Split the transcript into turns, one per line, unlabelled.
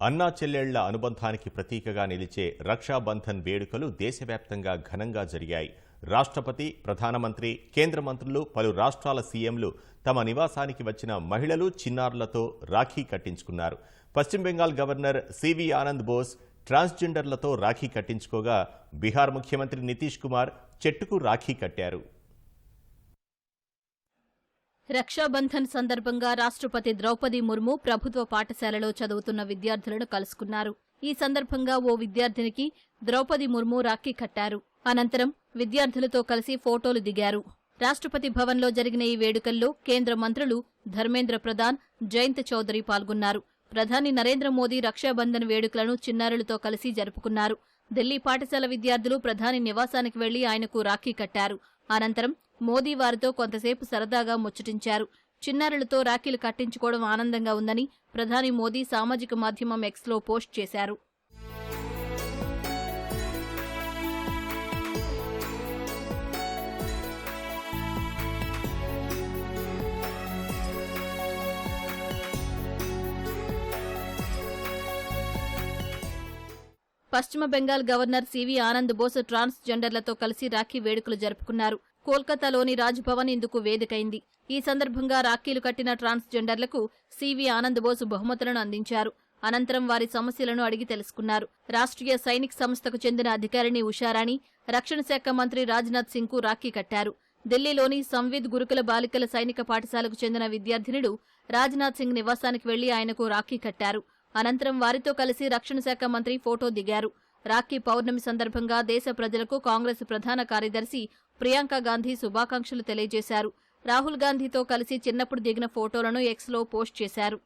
అన్నా చెల్లెళ్ళ అనుబంధానికి ప్రతీకగా నిలిచే రక్షాబంధన్ వేడుకలు దేశవ్యాప్తంగా ఘనంగా జరిగాయి. రాష్ట్రపతి ప్రధానమంత్రి కేంద్ర మంత్రులు పలు రాష్ట్రాల సీఎంలు తమ నివాసానికి వచ్చిన మహిళలు చిన్నారులతో రాఖీ కట్టించుకున్నారు. పశ్చిమ బెంగాల్ గవర్నర్ సివి ఆనంద్ బోస్ ట్రాన్స్జెండర్లతో రాఖీ కట్టించుకోగా బీహార్ ముఖ్యమంత్రి నితీష్ కుమార్ చెట్టుకు రాఖీ కట్టారు.
రక్షాబంధన్ సందర్భంగా రాష్ట్రపతి ద్రౌపది ముర్ము ప్రభుత్వ పాఠశాలలో చదువుతున్న విద్యార్థులను కలుసుకున్నారు. ఈ సందర్భంగా ఓ విద్యార్థినికి ద్రౌపది ముర్ము రాఖీ కట్టారు. అనంతరం విద్యార్థులతో కలిసి ఫోటోలు దిగారు. రాష్ట్రపతి భవన్లో జరిగిన ఈ వేడుకల్లో కేంద్ర మంత్రులు ధర్మేంద్ర ప్రధాన్ జయంత్ చౌదరి పాల్గొన్నారు. ప్రధాని నరేంద్ర మోదీ రక్షాబంధన్ వేడుకలను చిన్నారులతో కలిసి జరుపుకున్నారు. ఢిల్లీ పాఠశాల విద్యార్థులు ప్రధాని నివాసానికి వెళ్ళి ఆయనకు రాఖీ కట్టారు. అనంతరం మోదీ వారితో కొంతసేపు సరదాగా ముచ్చటించారు. చిన్నారులతో రాఖీలు కట్టించుకోవడం ఆనందంగా ఉందని ప్రధాని మోదీ సామాజిక మాధ్యమం ఎక్స్లో పోస్ట్ చేశారు. పశ్చిమ బెంగాల్ గవర్నర్ సివి ఆనంద్ బోస్ ట్రాన్స్ జెండర్లతో కలిసి రాఖీ వేడుకలు జరుపుకున్నారు. కోల్కతాలోని రాజ్భవన్ ఇందుకు వేదికైంది. ఈ సందర్భంగా రాఖీలు కట్టిన ట్రాన్స్ జెండర్లకు సివి ఆనంద్ బోస్ బహుమతులను అందించారు. అనంతరం వారి సమస్యలను అడిగి తెలుసుకున్నారు. రాష్ట్రీయ సైనిక్ సంస్థకు చెందిన అధికారిని ఉషారాణి రక్షణ శాఖ మంత్రి రాజ్నాథ్ సింగ్కు రాఖీ కట్టారు. ఢిల్లీలోని సంవిద్ గురుకుల బాలికల సైనిక పాఠశాలకు చెందిన విద్యార్థినుడు రాజ్నాథ్ సింగ్ నివాసానికి వెళ్ళి ఆయనకు రాఖీ కట్టారు. అనంతరం వారితో కలిసి రక్షణ శాఖ మంత్రి ఫోటో దిగారు. రాఖీ పౌర్ణమి సందర్భంగా దేశ ప్రజలకు కాంగ్రెస్ ప్రధాన కార్యదర్శి ప్రియాంక గాంధీ శుభాకాంక్షలు తెలియజేశారు. రాహుల్ గాంధీతో కలిసి చిన్నప్పుడు దిగిన ఫోటోలను ఎక్స్లో పోస్ట్ చేశారు.